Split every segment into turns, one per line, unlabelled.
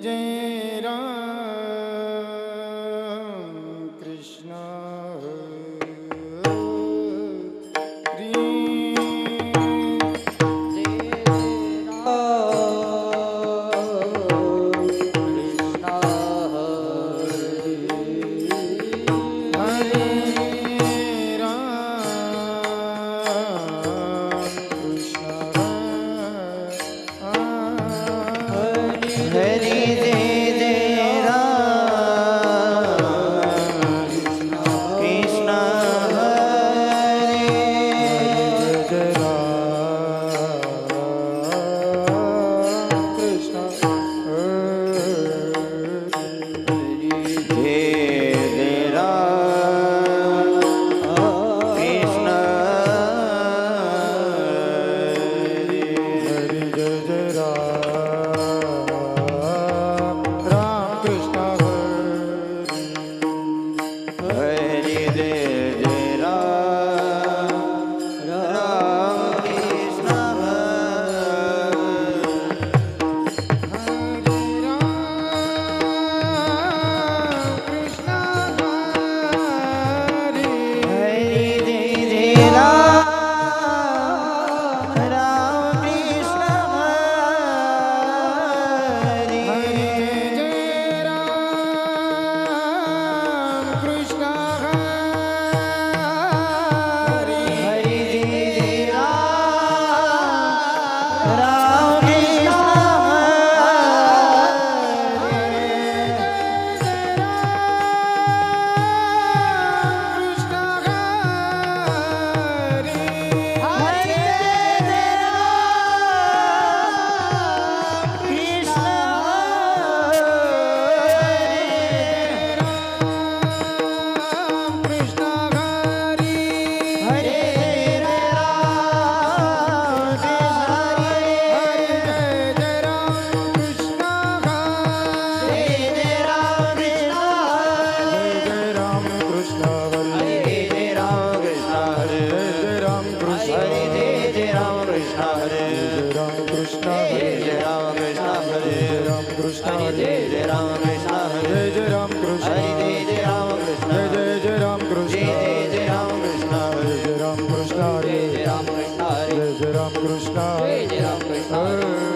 নিজেরা
Oh.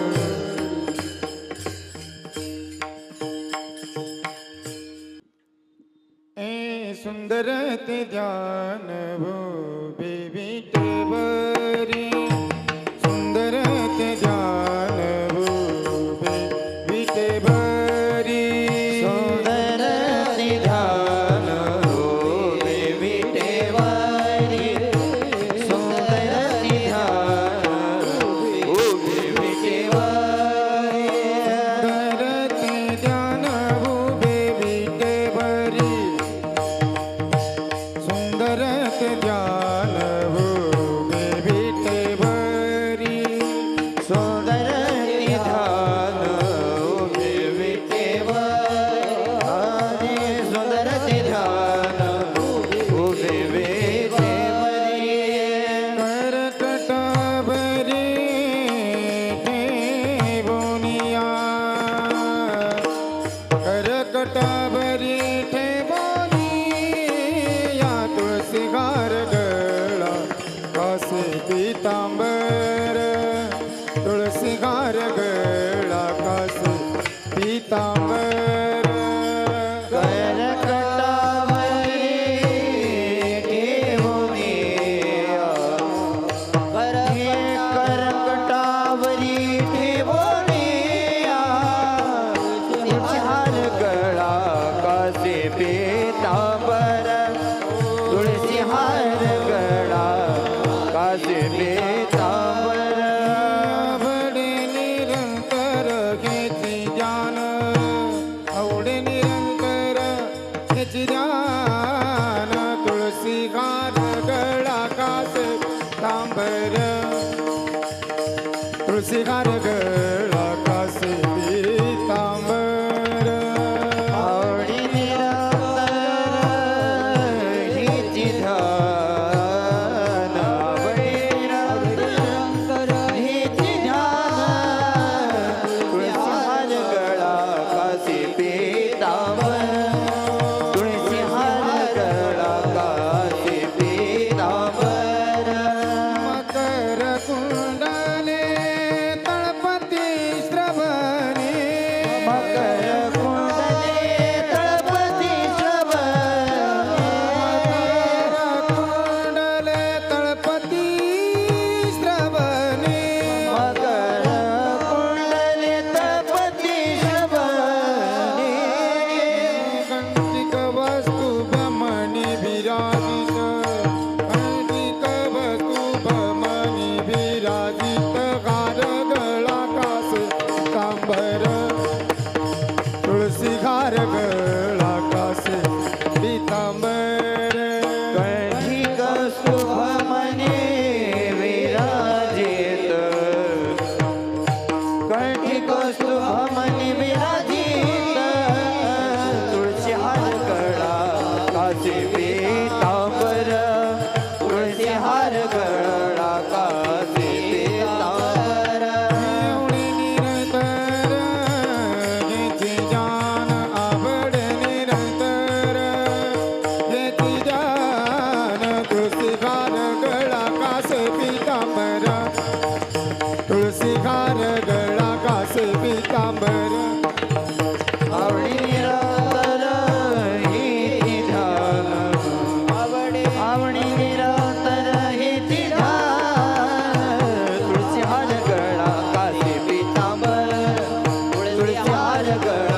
પર તુલસી ઘાર ગળા કાશે પીતાંબર
કંઠી કશુભ મને વિરાજેત કંઠી કશુભ મને વિરાજેત તુલસી હાર ગળા કાશે પીતા Watergirl.